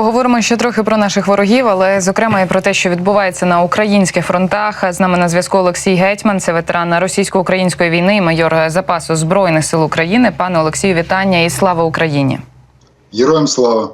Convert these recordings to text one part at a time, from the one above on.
Поговоримо ще трохи про наших ворогів, але зокрема і про те, що відбувається на українських фронтах. З нами на зв'язку Олексій Гетьман, це ветеран російсько-української війни, майор запасу збройних сил України. Пане Олексію, вітання і слава Україні. Героям слава.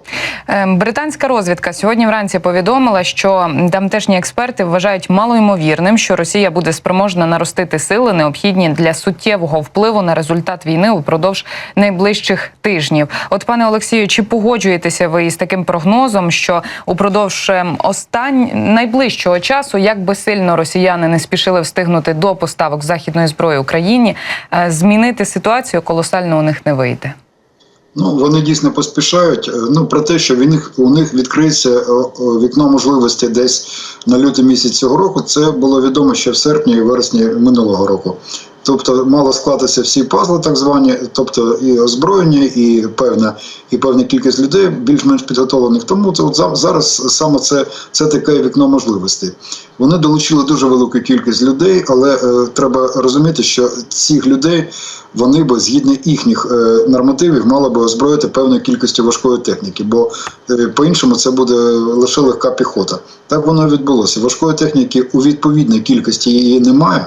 Ем, Британська розвідка сьогодні вранці повідомила, що тамтешні експерти вважають малоймовірним, що Росія буде спроможна наростити сили, необхідні для суттєвого впливу на результат війни упродовж найближчих тижнів. От, пане Олексію, чи погоджуєтеся ви із таким прогнозом, що упродовж ем, остань найближчого часу, як би сильно росіяни не спішили встигнути до поставок західної зброї Україні, е, змінити ситуацію колосально у них не вийде? Ну вони дійсно поспішають. Е, Ну про те, що в них у них відкриється е, е, вікно можливості десь на лютий місяць цього року. Це було відомо ще в серпні і вересні минулого року. Тобто мало склатися всі пазли, так звані, тобто і озброєння, і певна, і певна кількість людей більш-менш підготовлених. Тому це от зараз саме це, це таке вікно можливостей. Вони долучили дуже велику кількість людей, але е, треба розуміти, що цих людей вони би згідно їхніх е, нормативів мали би озброїти певною кількістю важкої техніки, бо е, по-іншому це буде лише легка піхота. Так воно і відбулося. Важкої техніки у відповідній кількості її немає.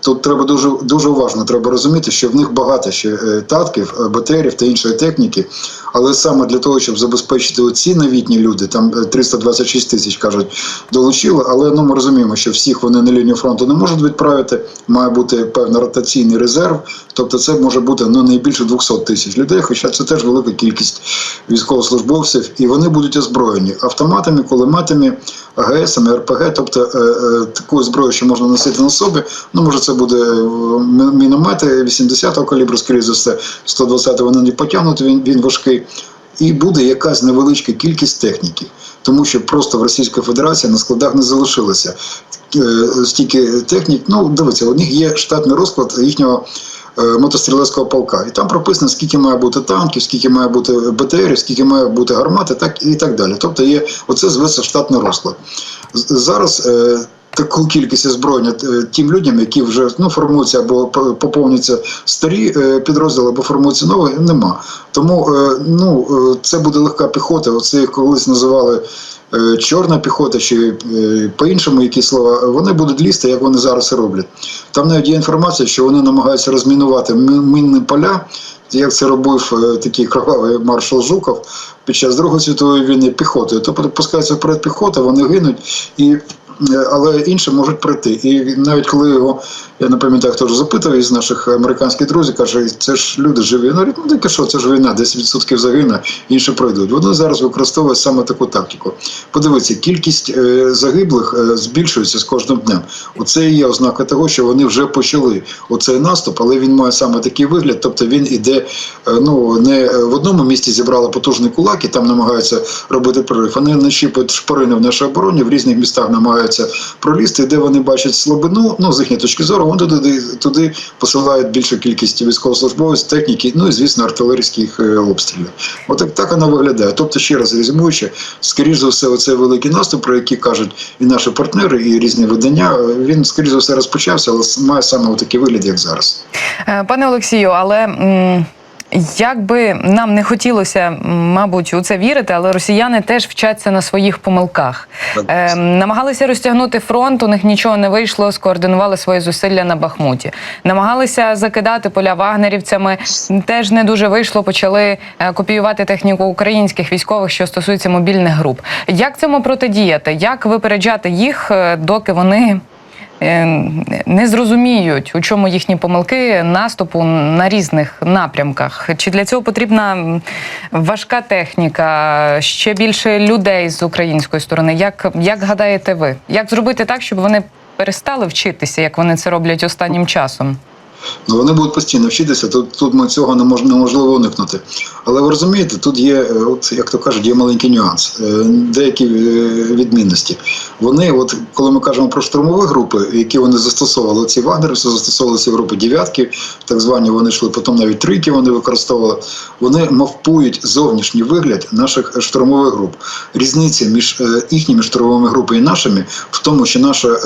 Тут треба дуже дуже уважно. Треба розуміти, що в них багато ще е, татків, е, БТРів та іншої техніки. Але саме для того, щоб забезпечити оці новітні люди, там е, 326 тисяч кажуть, долучили. Але ну ми розуміємо, що всіх вони на лінію фронту не можуть відправити. Має бути певний ротаційний резерв. Тобто, це може бути ну не більше 200 тисяч людей. Хоча це теж велика кількість військовослужбовців, і вони будуть озброєні автоматами, кулеметами, АГСами, РПГ, тобто е, е, такою зброєю, що можна носити на собі. Ну може це буде е, міномети 80-го калібру, скоріше за все, 120 вони не потягнуть, він, він важкий. І буде якась невеличка кількість техніки, тому що просто в Російській Федерації на складах не залишилося е, стільки технік. Ну, дивіться, у них є штатний розклад їхнього е, мотострілецького полка. І там прописано, скільки має бути танків, скільки має бути БТРів, скільки має бути гармати, так і так далі. Тобто є оце зветься штатний розклад. Зараз таку кількість озброєння е, тим людям, які вже ну, формуються або поповнюються старі е, підрозділи, або формуються нові, нема. Тому е, ну, це буде легка піхота. Оце їх колись називали. Чорна піхота чи по-іншому які слова, вони будуть лізти, як вони зараз роблять. Там навіть є інформація, що вони намагаються розмінувати мінні поля, як це робив такий кровавий маршал Жуков під час Другої світової війни піхотою. Тобто пускається вперед піхота, вони гинуть, і, але інші можуть прийти. І навіть коли його, я не пам'ятаю, хто ж запитав із наших американських друзів, каже, це ж люди живі. Ну, ну таке що, це ж війна, 10% загине, інші пройдуть. Вони зараз використовують саме таку тактику. Подивіться, кількість е, загиблих е, збільшується з кожним днем. Оце і є ознака того, що вони вже почали оцей наступ, але він має саме такий вигляд, тобто він іде е, ну не в одному місці зібрали потужний кулак і там намагаються робити прорив. Вони нащіпують шпорини в нашій обороні, в різних містах намагаються пролізти, де вони бачать слабину. Ну з їхньої точки зору, вони туди туди посилають більшу кількість військовослужбовців, техніки, ну і звісно, артилерійських е, обстрілів. Отак так воно виглядає. Тобто, ще раз резюмуючи, скоріш за все, оцей великий наступ, про який кажуть і наші партнери, і різні видання, він скоріш за все розпочався, але має саме такий вигляд, як зараз. Е, Пане Олексію, але як би нам не хотілося, мабуть, у це вірити, але росіяни теж вчаться на своїх помилках. Е, намагалися розтягнути фронт, у них нічого не вийшло, скоординували свої зусилля на Бахмуті. Намагалися закидати поля вагнерівцями, теж не дуже вийшло. Почали е, копіювати техніку українських військових, що стосується мобільних груп. Як цьому протидіяти? Як випереджати їх, е, доки вони не зрозуміють, у чому їхні помилки наступу на різних напрямках. Чи для цього потрібна важка техніка, ще більше людей з української сторони? Як, як гадаєте ви? Як зробити так, щоб вони перестали вчитися, як вони це роблять останнім часом? Ну, вони будуть постійно вчитися, тут, тут ми цього не мож, неможливо уникнути. Але ви розумієте, тут є, е, от, як то кажуть, є маленький нюанс, е, деякі е, відмінності. Вони, от коли ми кажемо про штурмові групи, які вони застосовували, ці вагнерівці застосовували ці групи дев'ятки, так звані вони йшли, потім навіть трійки вони використовували. Вони мавпують зовнішній вигляд наших штурмових груп. Різниця між їхніми штурмовими групами і нашими в тому, що наша.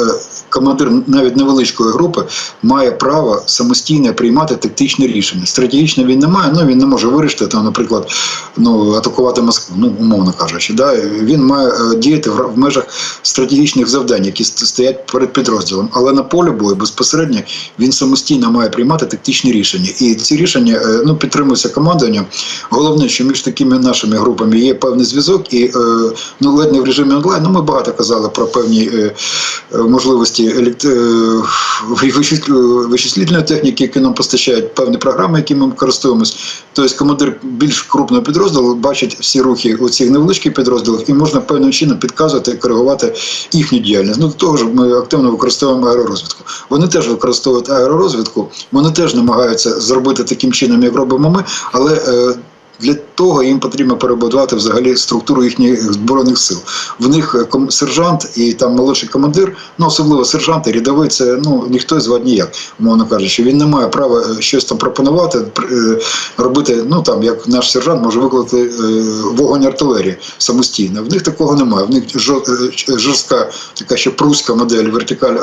Командир навіть невеличкої групи має право самостійно приймати тактичне рішення. Стратегічно він не має, ну він не може вирішити там, наприклад, ну атакувати Москву, ну умовно кажучи. Да? Він має е, діяти в, межах стратегічних завдань, які стоять перед підрозділом. Але на полі бою безпосередньо він самостійно має приймати тактичні рішення. І ці рішення е, ну, підтримуються командуванням. Головне, що між такими нашими групами є певний зв'язок, і е, ну, ледь не в режимі онлайн. Ну, ми багато казали про певні е, елект... е, вичислительної техніки, які нам постачають певні програми, які ми користуємось. Тобто командир більш крупного підрозділу бачить всі рухи у цих невеличких підрозділах і можна певним чином підказувати коригувати їхню діяльність. Ну до того ж, ми активно використовуємо аеророзвідку. Вони теж використовують аеророзвідку, вони теж намагаються зробити таким чином, як робимо ми, але е, для того їм потрібно перебудувати взагалі структуру їхніх збройних сил. В них е, сержант і там молодший командир, ну особливо сержант і рядовий, це ну ніхто звати ніяк, умовно кажучи. Він не має права е, щось там пропонувати, пр- е, робити. Ну там як наш сержант може викликати вогонь артилерії самостійно. В них такого немає. В них жор- жорстка така ще пруська модель, вертикаль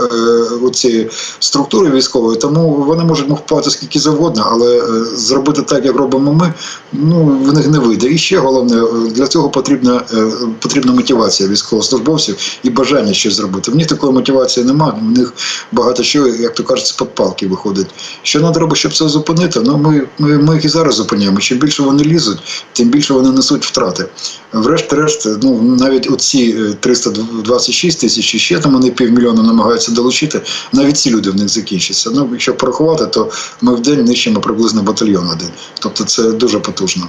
цієї структури військової, тому вони можуть махпати скільки завгодно, але зробити так, як робимо ми, ну в них не вийде. І ще головне, е, для цього потрібна, е, потрібна мотивація військовослужбовців і бажання щось зробити. В них такої мотивації немає. В них багато що, як то кажуть, з-під палки виходить. Що треба робити, щоб це зупинити? Ну ми, ми, ми їх і зараз зупиняємо. Чим більше вони лізуть, тим більше вони несуть втрати. Врешті-решт, ну навіть оці е, 326 тисяч, і ще там вони півмільйона намагаються долучити. Навіть ці люди в них закінчаться. Ну, якщо порахувати, то ми в день нищимо приблизно батальйон один. Тобто це дуже потужно.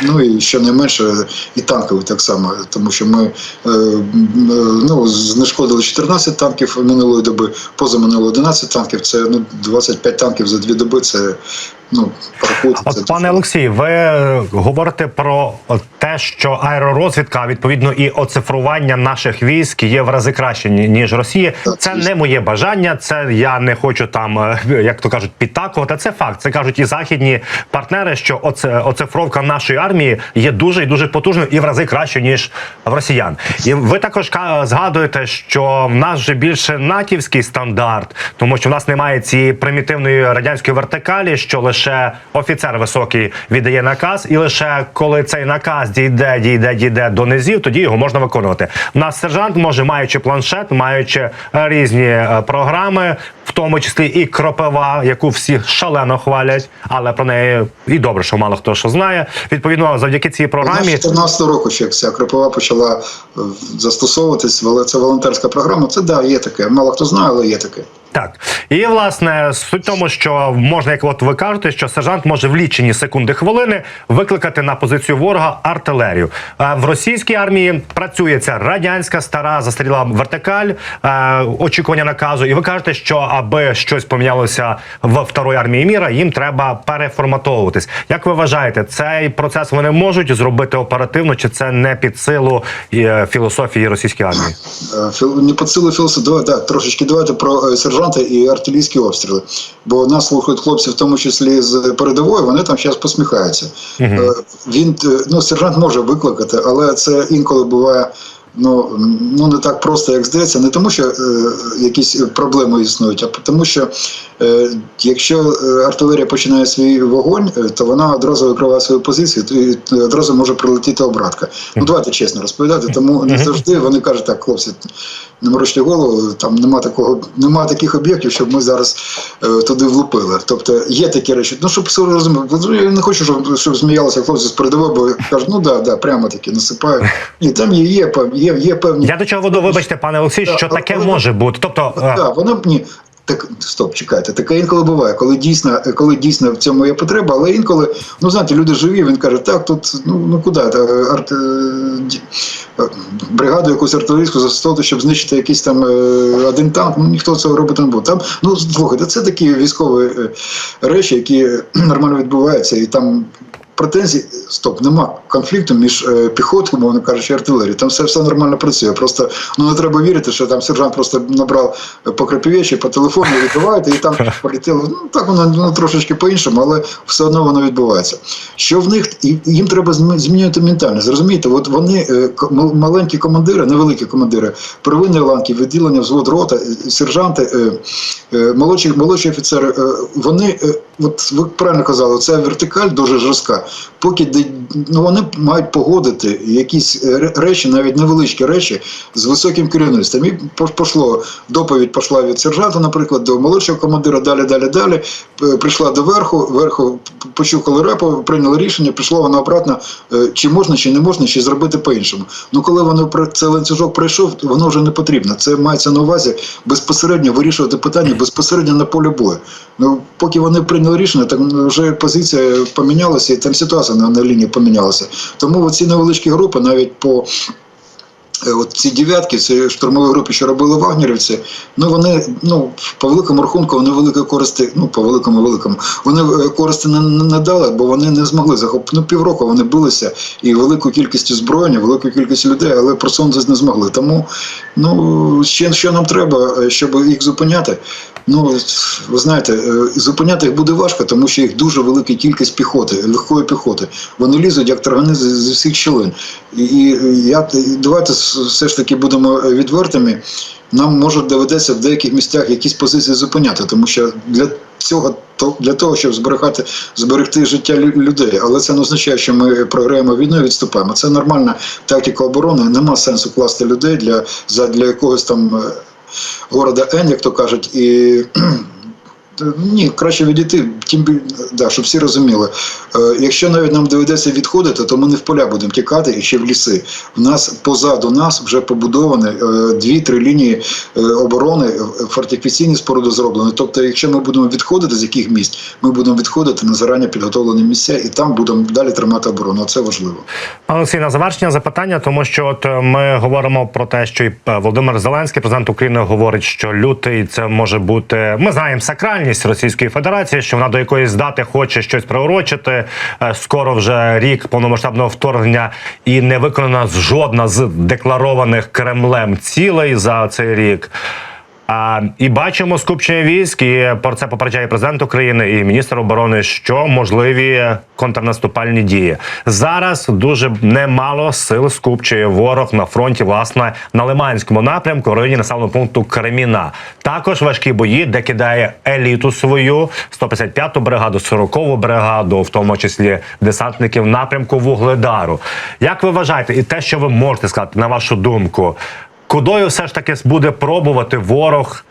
Ну і щонайменше і танковий так само, тому що ми е, е, ну, знешкодили 14 танків минулої доби, позаминулої 11 танків. Це ну 25 танків за дві доби. Це ну порахуйте. це пане дуже- Олексій, ви е, говорите про те, що аеророзвідка, а відповідно, і оцифрування наших військ є в рази краще ніж Росії. Так, Це звісно. не моє бажання. Це я не хочу там, як то кажуть, підтакувати. Це факт. Це кажуть і західні партнери, що оце оцифровка нашої армії є дуже і дуже потужною і в рази краще ніж в росіян. І ви також згадуєте, що в нас вже більше натівський стандарт, тому що в нас немає цієї примітивної радянської вертикалі, що лише офіцер високий віддає наказ, і лише коли цей наказ дійде, дійде, дійде до низів, тоді його можна виконувати. У нас сержант може, маючи планшет, маючи е, різні е, програми, в тому числі і кропива, яку всі шалено хвалять, але про неї і добре, що мало хто що знає. Відповідно, завдяки цій програмі. 14 року ще вся кропива почала е, застосовуватись, це волонтерська програма. Це да, є таке. Мало хто знає, але є таке. Так і власне суть тому, що можна, як от ви кажете, що сержант може в лічені секунди хвилини викликати на позицію ворога артилерію. В російській армії працює ця радянська стара застаріла вертикаль е, очікування наказу. І ви кажете, що аби щось помінялося в второї армії міра, їм треба переформатовуватись. Як ви вважаєте, цей процес вони можуть зробити оперативно, чи це не під силу е, філософії російської армії? Е, Не під силу філософії. Давай, да, трошечки давайте про е, сержанти і артилерійські обстріли. Бо нас слухають хлопці, в тому числі з передової, вони там зараз посміхаються. Угу. Він е, ну, сержант може викликати, але це інколи буває. Ну, ну не так просто, як здається, не тому, що е, якісь проблеми існують, а тому, що е, якщо е, артилерія починає свій вогонь, е, то вона одразу викриває свою позицію, то і е, одразу може прилетіти обратка. Ну давайте чесно розповідати. Тому не завжди вони кажуть, так, хлопці, не морочте голову, там нема такого, нема таких об'єктів, щоб ми зараз е, туди влупили. Тобто є такі речі. Ну щоб все розуміли, я не хочу, щоб, щоб зміялися хлопці з передової, бо кажуть, ну да, да, прямо таки насипають. І там є, є, є, є певні. Я до чого веду, вибачте, пане Олексій, що Так, таке але- може бути. Тобто, е, Так, воно ні. Так, стоп, чекайте. Таке інколи буває, коли дійсно, коли дійсно в цьому є потреба, але інколи, ну знаєте, люди живі, він каже, так, тут ну, ну куди, та, арт, е, е, бригаду якусь артилерійську застосовувати, щоб знищити якийсь там е, один танк, ну ніхто цього робити не буде. Там, ну слухайте, це такі військові речі, які нормально відбуваються, і там претензій. Стоп, нема конфлікту між е, піхотою, мовно кажучи, артилерією. Там все, все нормально працює. Просто ну не треба вірити, що там сержант просто набрав по крапівечі, по телефону відбуваєте, і там полетіло. Ну так воно ну, трошечки по-іншому, але все одно воно відбувається. Що в них і їм треба змінювати ментальність. Зрозумієте, от вони е, маленькі командири, невеликі командири, первинної ланки, відділення, взвод рота, е, сержанти, е, е, молодші, молодші офіцери, е, вони, е, от ви правильно казали, ця вертикаль дуже жорстка. Поки ну, вони мають погодити якісь е, речі, навіть невеличкі речі, з високим керівництвом. І пошло доповідь пішла від сержанта, наприклад, до молодшого командира, далі, далі, далі. Прийшла до верху, верху почухали репу, прийняли рішення, пішло воно обратно, е, чи можна, чи не можна, чи зробити по-іншому. Ну коли воно цей ланцюжок пройшов, воно вже не потрібно. Це мається на увазі безпосередньо вирішувати питання безпосередньо на полі бою. Ну поки вони прийняли рішення, так вже позиція помінялася, і там ситуація на, на лінії помінялася. Тому ці невеличкі групи навіть по Е, От ці дев'ятки, це штурмові групи, що робили вагнерівці, ну вони ну по великому рахунку вони великої користи, ну по великому великому, вони е, користи не, не дали, бо вони не змогли захопити. Ну півроку вони билися і велику кількість озброєння, велику кількість людей, але просунутися не змогли. Тому ну ще що нам треба, е, щоб їх зупиняти. Ну ви знаєте, е, зупиняти їх буде важко, тому що їх дуже велика кількість піхоти, легкої піхоти. Вони лізуть як таргани з, всіх щілин. І, я давайте все ж таки будемо відвертими. Нам може доведеться в деяких місцях якісь позиції зупиняти, тому що для цього для того, щоб зберегати зберегти життя лю- людей, але це не означає, що ми програємо війну і відступаємо. Це нормальна тактика оборони. Нема сенсу класти людей для за для якогось там е, города Н, як то кажуть, і. Ні, краще відійти, тим да, щоб всі розуміли. Е, якщо навіть нам доведеться відходити, то ми не в поля будемо тікати і ще в ліси. В нас позаду нас вже побудовані е, дві-три лінії е, оборони, е, фортифікаційні споруди зроблені. Тобто, якщо ми будемо відходити з яких місць, ми будемо відходити на зарані підготовлені місця і там будемо далі тримати оборону. Це важливо. Олексій, на завершення запитання, тому що от е, ми говоримо про те, що і е, Володимир Зеленський, президент України, говорить, що лютий це може бути. Ми знаємо сакральність Російської Федерації, що вона до якоїсь дати хоче щось приурочити. Е, Скоро вже рік повномасштабного вторгнення, і не виконана жодна з декларованих Кремлем цілей за цей рік. А, і бачимо скупчення військ, і про це попереджає президент України і міністр оборони, що можливі контрнаступальні дії. Зараз дуже немало сил скупчує ворог на фронті, власне, на Лиманському напрямку, в районі населеного пункту Креміна. Також важкі бої, де кидає еліту свою 155-ту бригаду, 40-ту бригаду, в тому числі десантників напрямку Вугледару. Як ви вважаєте, і те, що ви можете сказати, на вашу думку? Кудою все ж таки буде пробувати ворог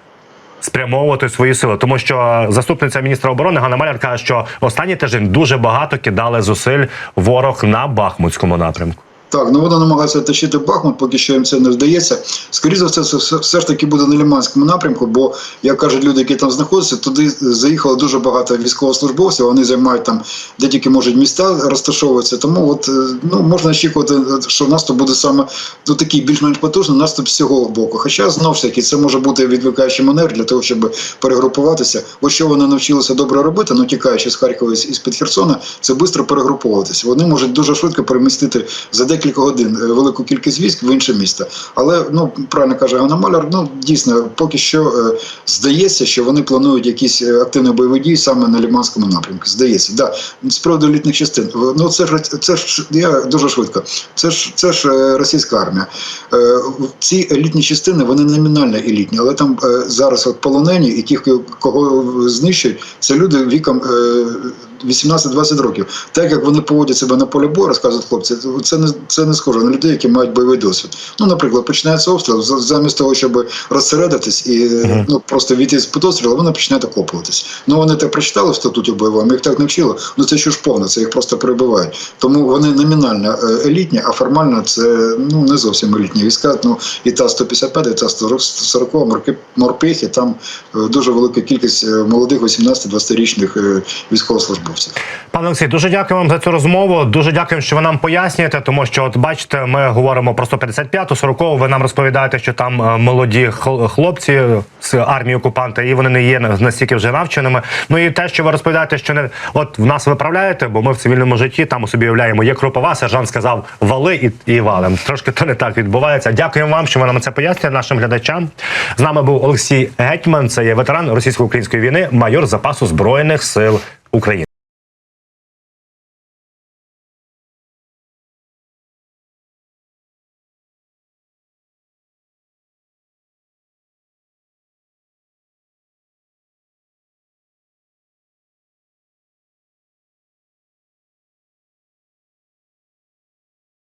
спрямовувати свої сили, тому що заступниця міністра оборони Ганна Маляр каже, що останній тиждень дуже багато кидали зусиль ворог на Бахмутському напрямку. Так, ну вони намагаються тащити Бахмут, поки що їм це не вдається. Скоріше за все, це все, ж таки буде на Лиманському напрямку, бо, як кажуть люди, які там знаходяться, туди заїхало дуже багато військовослужбовців, вони займають там, де тільки можуть міста розташовуватися. Тому от, е, ну, можна очікувати, що наступ буде саме ну, такий більш-менш потужний наступ з цього боку. Хоча, знову ж таки, це може бути відвикаючий маневр для того, щоб перегрупуватися. Ось що вони навчилися добре робити, ну тікаючи з Харкова і з під Херсона, це швидко перегруповуватися. Вони можуть дуже швидко перемістити за декілька годин е, велику кількість військ в інше місто. Але ну правильно каже Маляр, ну дійсно, поки що е, здається, що вони планують якісь е, активні бойові дії саме на Ліманському напрямку. Здається, да. З приводу елітних частин. Ну це ж це ж я дуже швидко. Це ж це ж російська армія. Ці елітні частини вони номінально елітні, але там зараз от полонені, і ті, кого знищують, це люди віком. Е, 18-20 років. Так як вони поводять себе на полі бою, розказують хлопці, це не це не схоже на людей, які мають бойовий досвід. Ну, наприклад, починається обстріл, замість того, щоб розсередитись і е, ну просто війти з під обстрілу, вони починають окопуватись. Ну вони так прочитали в статуті бойовому, їх так навчили. Ну це що ж повне, це їх просто перебивають. Тому вони номінально е, елітні, а формально це ну не зовсім елітні війська. Ну і та 155, і та 140 морки морпехи, там е, дуже велика кількість е, молодих 18-20-річних е, військовослужбовців. Службовців. Пане Олексій, дуже дякую вам за цю розмову. Дуже дякую, що ви нам пояснюєте, тому що, от бачите, ми говоримо про 155-ту, 40-ту, Ви нам розповідаєте, що там е, молоді хл- хлопці з армії окупанта, і вони не є настільки вже навченими. Ну і те, що ви розповідаєте, що не от в нас виправляєте, бо ми в цивільному житті там собі уявляємо, є кропова. Сержант сказав вали і, і валим. Трошки то не так відбувається. Дякуємо вам, що ви нам це пояснюєте нашим глядачам. З нами був Олексій Гетьман. Це є ветеран російсько-української війни, майор запасу збройних сил України.